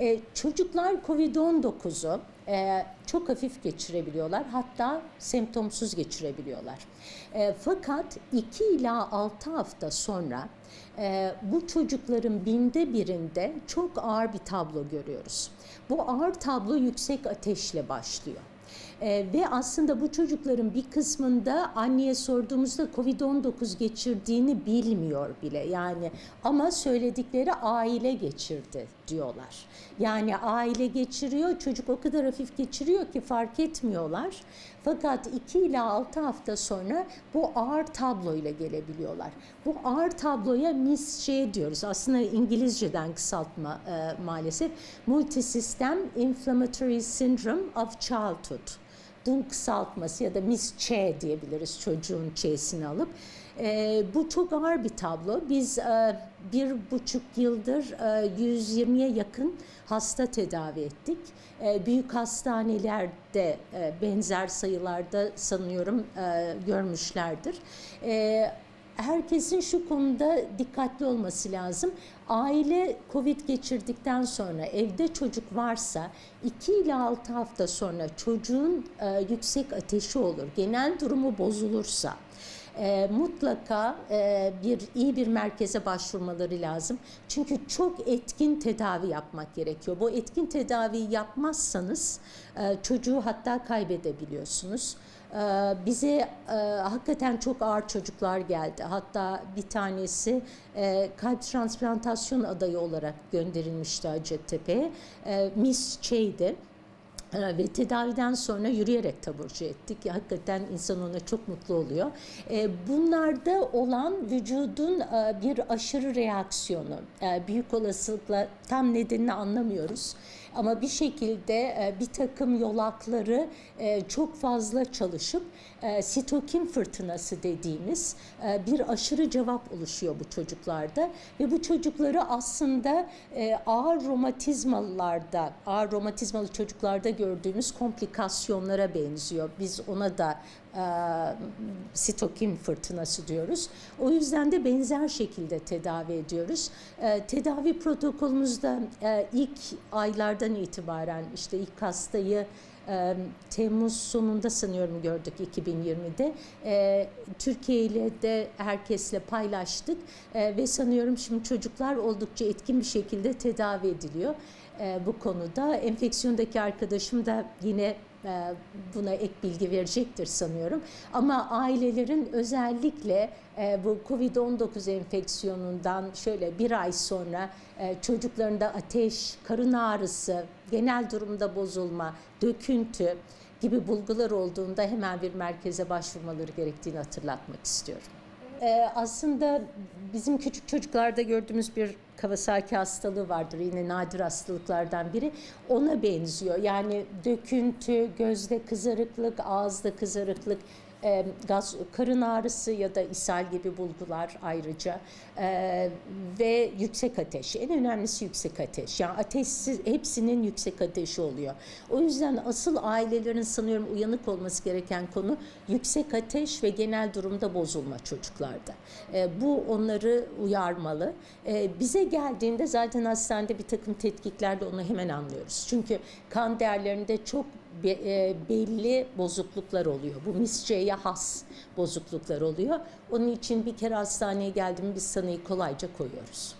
E, çocuklar COVID-19'u e, çok hafif geçirebiliyorlar. Hatta semptomsuz geçirebiliyorlar. E, fakat 2 ila 6 hafta sonra e, bu çocukların binde birinde çok ağır bir tablo görüyoruz. Bu ağır tablo yüksek ateşle başlıyor. Ee, ve aslında bu çocukların bir kısmında anneye sorduğumuzda Covid-19 geçirdiğini bilmiyor bile. Yani ama söyledikleri aile geçirdi diyorlar. Yani aile geçiriyor, çocuk o kadar hafif geçiriyor ki fark etmiyorlar. Fakat 2 ila 6 hafta sonra bu ağır tabloyla gelebiliyorlar. Bu ağır tabloya MIS-C diyoruz. Aslında İngilizceden kısaltma e, maalesef. Multisystem Inflammatory Syndrome of Childhood dın kısaltması ya da MIS-Ç diyebiliriz çocuğun Ç'sini alıp. E, bu çok ağır bir tablo. Biz e, bir buçuk yıldır e, 120'ye yakın hasta tedavi ettik. E, büyük hastanelerde e, benzer sayılarda sanıyorum e, görmüşlerdir. E, herkesin şu konuda dikkatli olması lazım. Aile Covid geçirdikten sonra evde çocuk varsa 2 ile 6 hafta sonra çocuğun e, yüksek ateşi olur. Genel durumu bozulursa e, mutlaka e, bir iyi bir merkeze başvurmaları lazım. Çünkü çok etkin tedavi yapmak gerekiyor. Bu etkin tedaviyi yapmazsanız e, çocuğu hatta kaybedebiliyorsunuz. E, bize e, hakikaten çok ağır çocuklar geldi. Hatta bir tanesi e, kalp transplantasyon adayı olarak gönderilmişti Hacettepe'ye. E, Miss Çeydi. Ee, ve tedaviden sonra yürüyerek taburcu ettik. Hakikaten insan ona çok mutlu oluyor. Ee, bunlarda olan vücudun e, bir aşırı reaksiyonu. E, büyük olasılıkla tam nedenini anlamıyoruz. Ama bir şekilde e, bir takım yolakları çok fazla çalışıp sitokin fırtınası dediğimiz bir aşırı cevap oluşuyor bu çocuklarda. Ve bu çocukları aslında ağır romatizmalılarda, ağır romatizmalı çocuklarda gördüğümüz komplikasyonlara benziyor. Biz ona da e, sitokin fırtınası diyoruz. O yüzden de benzer şekilde tedavi ediyoruz. E, tedavi protokolümüzde e, ilk aylardan itibaren işte ilk hastayı e, Temmuz sonunda sanıyorum gördük 2020'de. E, Türkiye ile de herkesle paylaştık e, ve sanıyorum şimdi çocuklar oldukça etkin bir şekilde tedavi ediliyor e, bu konuda. Enfeksiyondaki arkadaşım da yine e, buna ek bilgi verecektir sanıyorum. Ama ailelerin özellikle e, bu COVID-19 enfeksiyonundan şöyle bir ay sonra e, çocuklarında ateş, karın ağrısı, genel durumda bozulma, döküntü gibi bulgular olduğunda hemen bir merkeze başvurmaları gerektiğini hatırlatmak istiyorum. Aslında bizim küçük çocuklarda gördüğümüz bir Kawasaki hastalığı vardır. Yine nadir hastalıklardan biri. Ona benziyor. Yani döküntü, gözde kızarıklık, ağızda kızarıklık, e, gaz, karın ağrısı ya da ishal gibi bulgular ayrıca e, ve yüksek ateş. En önemlisi yüksek ateş. Yani ateşsiz hepsinin yüksek ateşi oluyor. O yüzden asıl ailelerin sanıyorum uyanık olması gereken konu yüksek ateş ve genel durumda bozulma çocuklarda. E, bu onları uyarmalı. E, bize geldiğinde zaten hastanede bir takım tetkiklerle onu hemen anlıyoruz. Çünkü kan değerlerinde çok e, belli bozukluklar oluyor. Bu misçeye has bozukluklar oluyor. Onun için bir kere hastaneye geldim biz sanıyı kolayca koyuyoruz.